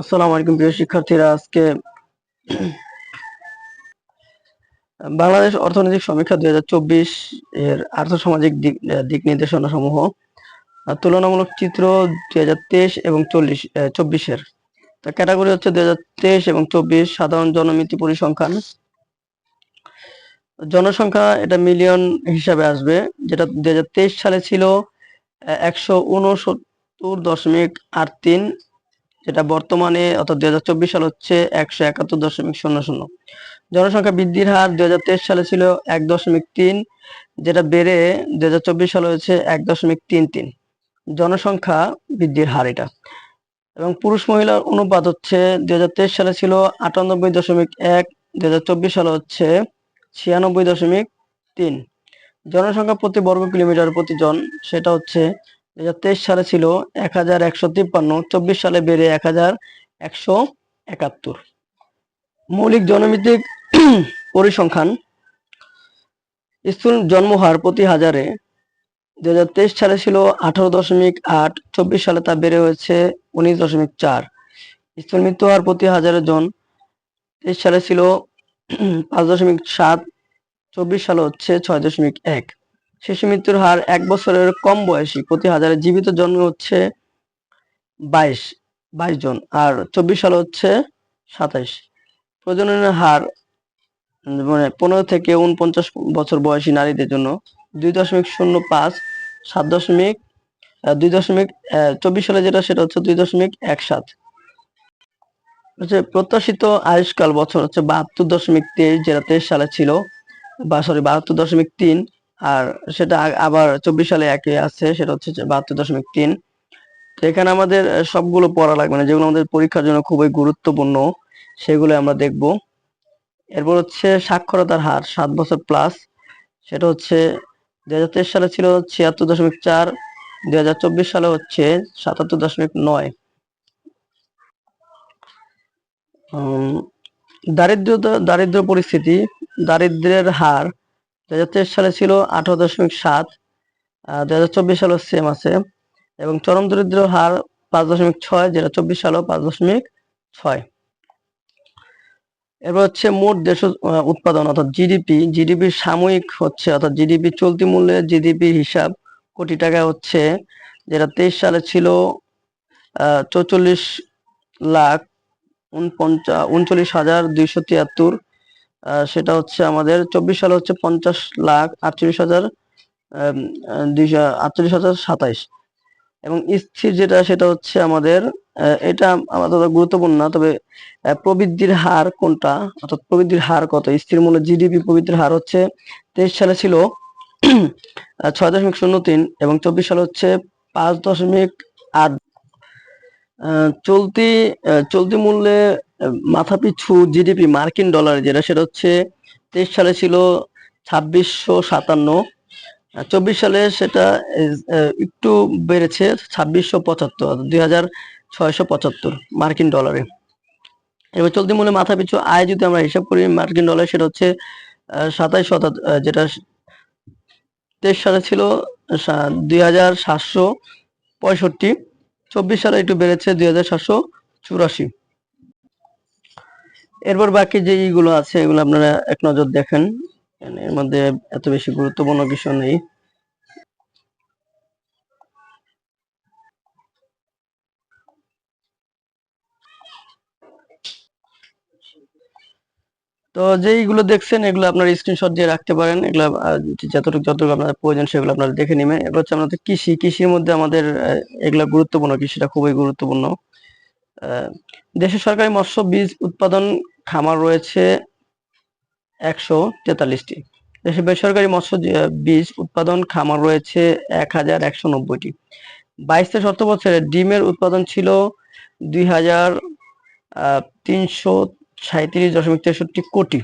আসসালামু আলাইকুম প্রিয় শিক্ষার্থীরা, আজকে বাংলাদেশ অর্থনৈতিক সমীক্ষা দুই এর আর্থসামাজিক দিক দিক নির্দেশনা সমূহ তুলনামূলক চিত্র দুই হাজার তেইশ এবং চল্লিশ চব্বিশের। ক্যাটাগরি হচ্ছে দুই এবং চব্বিশ, সাধারণ জনমিতি পরিসংখ্যান। জনসংখ্যা এটা মিলিয়ন হিসাবে আসবে, যেটা দুই হাজার তেইশ সালে ছিল একশো উনসত্তর দশমিক আট তিন যেটা বর্তমানে, অর্থাৎ দুই হাজার চব্বিশ সাল হচ্ছে একশো একাত্তর দশমিক শূন্য শূন্য। জনসংখ্যা বৃদ্ধির হার দুই হাজার তেইশ সালে ছিল এক দশমিক তিন, যেটা বেড়ে দুই হাজার চব্বিশ সালে হয়েছে এক দশমিক তিন তিন। জনসংখ্যা বৃদ্ধির হার এটা। এবং পুরুষ মহিলার অনুপাত হচ্ছে দুই হাজার তেইশ সালে ছিল আটানব্বই দশমিক এক, দুই সালে হচ্ছে ছিয়ানব্বই দশমিক তিন। জনসংখ্যা প্রতি বর্গ কিলোমিটার প্রতি জন, সেটা হচ্ছে দুই হাজার তেইশ সালে ছিল এক হাজার একশো তিপ্পান্ন, চব্বিশ সালে বেড়ে এক হাজার একশো একাত্তর। মৌলিক জনমিতিক পরিসংখ্যান স্থূল জন্মহার প্রতি হাজারে দু হাজার তেইশ সালে ছিল আঠারো দশমিক আট, চব্বিশ সালে তা বেড়ে হয়েছে উনিশ দশমিক চার। স্থূল মৃত্যু হার প্রতি হাজারে জন, তেইশ সালে ছিল পাঁচ দশমিক সাত, চব্বিশ সালে হচ্ছে ছয় দশমিক এক। শিশু মৃত্যুর হার এক বছরের কম বয়সী, প্রতি হাজারে জীবিত জন্ম হচ্ছে বাইশ বাইশ জন, আর চব্বিশ সালে হচ্ছে সাতাইশ। প্রজননের হার মানে পনেরো থেকে উনপঞ্চাশ বছর বয়সী নারীদের জন্য দুই দশমিক শূন্য পাঁচ, সাত দশমিক দুই দশমিক চব্বিশ সালে যেটা সেটা হচ্ছে দুই দশমিক এক সাত। হচ্ছে প্রত্যাশিত আয়ুষ্কাল বছর হচ্ছে বাহাত্তর দশমিক তেইশ, যেটা তেইশ সালে ছিল, বা সরি বাহাত্তর দশমিক তিন আর সেটা আবার চব্বিশ সালে একই আছে, সেটা হচ্ছে বাহাত্তর দশমিক তিন। এখানে আমাদের সবগুলো পড়া লাগবে না, যেগুলো আমাদের পরীক্ষার জন্য খুবই গুরুত্বপূর্ণ, সেগুলো আমরা দেখব। এরপর হচ্ছে সাক্ষরতার হার, সাত বছর প্লাস সেটা হচ্ছে দুই হাজার তেইশ সালে ছিল ছিয়াত্তর দশমিক চার দুই হাজার চব্বিশ সালে হচ্ছে সাতাত্তর দশমিক নয়। দারিদ্রতা, দারিদ্র পরিস্থিতি দারিদ্র্যের হার দুই হাজার তেইশ সালে ছিল আঠারো দশমিক সাত চব্বিশ সালেও সেম আছে। এবং চরম দরিদ্র হার পাঁচ দশমিক ছয়, যেটা চব্বিশ সালেও পাঁচ দশমিক ছয়। এরপর হচ্ছে মোট দেশ উৎপাদন অর্থাৎ জিডিপি জিডিপির সাময়িক হচ্ছে, অর্থাৎ জিডিপি চলতি মূল্যের জিডিপি হিসাব কোটি টাকা হচ্ছে, যেটা তেইশ সালে ছিল চৌচল্লিশ লাখ উনপঞ্চাশ উনচল্লিশ হাজার দুইশো তিয়াত্তর। সেটা হচ্ছে আমাদের চব্বিশ সালে হচ্ছে পঞ্চাশ লাখ আটচল্লিশ হাজার দুইশো, আটচল্লিশ হাজার সাতাইশ। এবং স্থির যেটা, সেটা হচ্ছে আমাদের এটা আমাদের গুরুত্বপূর্ণ না, তবে প্রবৃদ্ধির হার কোনটা? অর্থাৎ প্রবৃদ্ধির হার কত? স্থির মূল্য জিডিপি প্রবৃদ্ধির হার হচ্ছে তেইশ সালে ছিল ছয় দশমিক শূন্য তিন এবং চব্বিশ সালে হচ্ছে পাঁচ দশমিক আট। চলতি চলতি মূল্যে মাথাপিছু জিডিপি মার্কিন ডলার, যেটা সেটা হচ্ছে তেইশ সালে ছিল ছাব্বিশশো সাতান্ন। চব্বিশ সালে সেটা একটু বেড়েছে ছাব্বিশশো পঁচাত্তর দুই হাজার ছয়শো পঁচাত্তর মার্কিন ডলারে। এবার চলতি মূল্যে মাথাপিছু আয় যদি আমরা হিসাব করি, মার্কিন ডলার সেটা হচ্ছে সাতাইশ শতাংশ যেটা তেইশ সালে ছিল দুই হাজার সাতশো পঁয়ষট্টি। চব্বিশ সালে একটু বেড়েছে দুই হাজার সাতশো চুরাশি। এরপর বাকি যে ইগুলো আছে, এগুলো আপনারা এক নজর দেখেন। এর মধ্যে এত বেশি গুরুত্বপূর্ণ কিছু নেই। তো যেইগুলো দেখছেন, এগুলো আপনার স্ক্রিনশট দিয়ে রাখতে পারেন। এগুলো যতটুকু যতটুকু আপনার প্রয়োজন সেগুলো আপনারা দেখে নেবেন। এবার হচ্ছে আমাদের কৃষি। কৃষির মধ্যে আমাদের এগুলা গুরুত্বপূর্ণ। কৃষিটা খুবই গুরুত্বপূর্ণ। দেশের সরকারি মৎস্য বীজ উৎপাদন খামার রয়েছে একশো তেতাল্লিশটি। দেশে বেসরকারি মৎস্য বীজ উৎপাদন খামার রয়েছে এক হাজার একশো নব্বইটি। বাইশ থেকে সতেরো বছরে ডিমের উৎপাদন ছিল দুই হাজার তিনশো সাঁত্রিশ দশমিক তেষট্টি কোটি।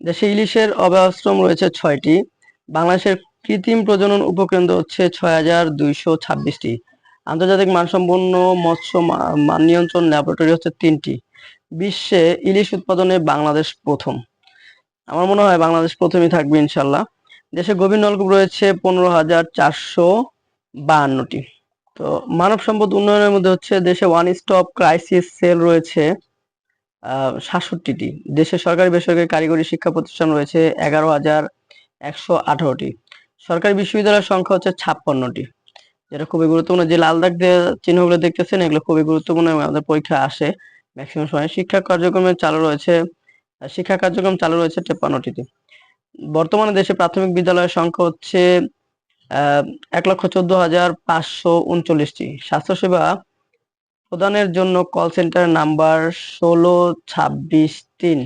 দেশে ইলিশের অভয়াশ্রম রয়েছে ছয়টি। বাংলাদেশের কৃত্রিম প্রজনন উপকেন্দ্র হচ্ছে ছয় হাজার দুইশো ছাব্বিশটি। আন্তর্জাতিক মানসম্পন্ন মৎস্য মান নিয়ন্ত্রণ ল্যাবরেটরি হচ্ছে তিনটি। বিশ্বে ইলিশ উৎপাদনে বাংলাদেশ প্রথম। আমার মনে হয় বাংলাদেশ প্রথমই থাকবে ইনশাল্লাহ। দেশে গভীর নলকূপ রয়েছে পনেরো হাজার চারশো বাহান্নটি। তো মানব সম্পদ উন্নয়নের মধ্যে হচ্ছে দেশে ওয়ান স্টপ ক্রাইসিস সেল রয়েছে সাতষট্টিটি। দেশে সরকারি বেসরকারি কারিগরি শিক্ষা প্রতিষ্ঠান রয়েছে এগারো হাজার একশো আঠারোটি। সরকারি বিশ্ববিদ্যালয়ের সংখ্যা হচ্ছে ছাপ্পান্নটি। যেটা খুবই গুরুত্বপূর্ণ, যে লাল দাগ চিহ্নগুলো দেখতেছেন, এগুলো খুবই গুরুত্বপূর্ণ আমাদের পরীক্ষা আসে। ম্যাক্সিমাম সময় শিক্ষা কার্যক্রমে চালু রয়েছে শিক্ষা কার্যক্রম চালু রয়েছে তেপ্পান্নটিতে। বর্তমানে দেশে প্রাথমিক বিদ্যালয়ের সংখ্যা হচ্ছে এক লক্ষ চোদ্দ হাজার পাঁচশো উনচল্লিশটি। স্বাস্থ্যসেবা প্রদানের জন্য কল সেন্টার নাম্বার ষোলো, ছাব্বিশ, তিন।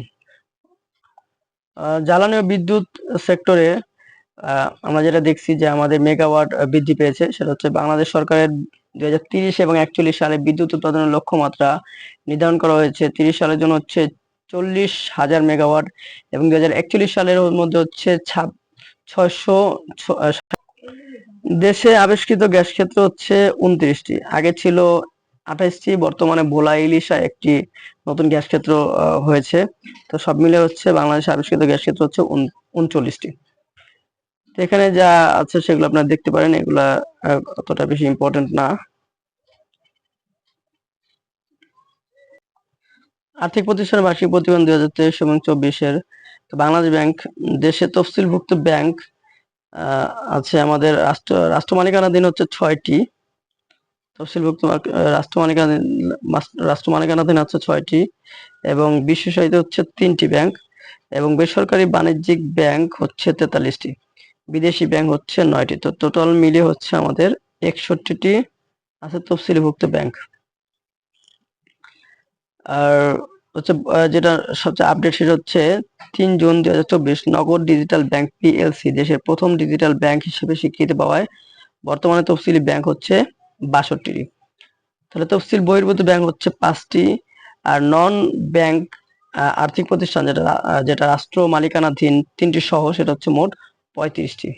জ্বালানি ও বিদ্যুৎ সেক্টরে আমরা যেটা দেখছি যে আমাদের মেগাওয়াট বৃদ্ধি পেয়েছে, সেটা হচ্ছে বাংলাদেশ সরকারের দুই হাজার তিরিশ এবং একচল্লিশ সালে বিদ্যুৎ উৎপাদনের লক্ষ্যমাত্রা নির্ধারণ করা হয়েছে। তিরিশ সালের জন্য হচ্ছে চল্লিশ হাজার মেগাওয়াট এবং দুই হাজার একচল্লিশ সালের মধ্যে হচ্ছে ছয়শো দেশে আবিষ্কৃত গ্যাস ক্ষেত্র হচ্ছে উনত্রিশটি। আগে ছিল আঠাইশটি বর্তমানে ভোলা, ইলিশা একটি নতুন গ্যাস ক্ষেত্র হয়েছে। তো সব মিলে হচ্ছে বাংলাদেশে আবিষ্কৃত গ্যাস ক্ষেত্র হচ্ছে উন- উনচল্লিশটি। এখানে যা আছে সেগুলো আপনারা দেখতে পারেন, এগুলা অতটা বেশি ইম্পর্টেন্ট না। আর্থিক প্রতিষ্ঠানের বার্ষিক প্রতিবেদন দুই হাজার তেইশ এবং চব্বিশের। বাংলাদেশ ব্যাংক, দেশে তফসিলভুক্ত ব্যাংক আছে আমাদের রাষ্ট্র রাষ্ট্র মালিকানাধীন হচ্ছে ছয়টি। তফসিলভুক্ত রাষ্ট্র মালিকানাধীন রাষ্ট্র মালিকানাধীন আছে ছয়টি এবং বিশেষায়িত হচ্ছে তিনটি ব্যাংক এবং বেসরকারি বাণিজ্যিক ব্যাংক হচ্ছে তেতাল্লিশটি। বিদেশি ব্যাংক হচ্ছে নয়টি। তো টোটাল মিলিয়ে হচ্ছে আমাদের একষট্টিটি আছে তফসিলিভুক্ত ব্যাংক আর হচ্ছে যেটা সবচেয়ে আপডেট সেটা হচ্ছে তিন জুন দুই হাজার চব্বিশ নগদ ডিজিটাল ব্যাংক পিএলসি দেশের প্রথম ডিজিটাল ব্যাংক হিসেবে স্বীকৃতি পাওয়ায় বর্তমানে তফসিলি ব্যাংক হচ্ছে বাষট্টিটি। তাহলে তফসিল বহির্ভূত ব্যাংক হচ্ছে পাঁচটি, আর নন ব্যাংক আর্থিক প্রতিষ্ঠান যেটা যেটা রাষ্ট্র মালিকানাধীন তিনটি সহ, সেটা হচ্ছে মোট পঁয়ত্রিশটি।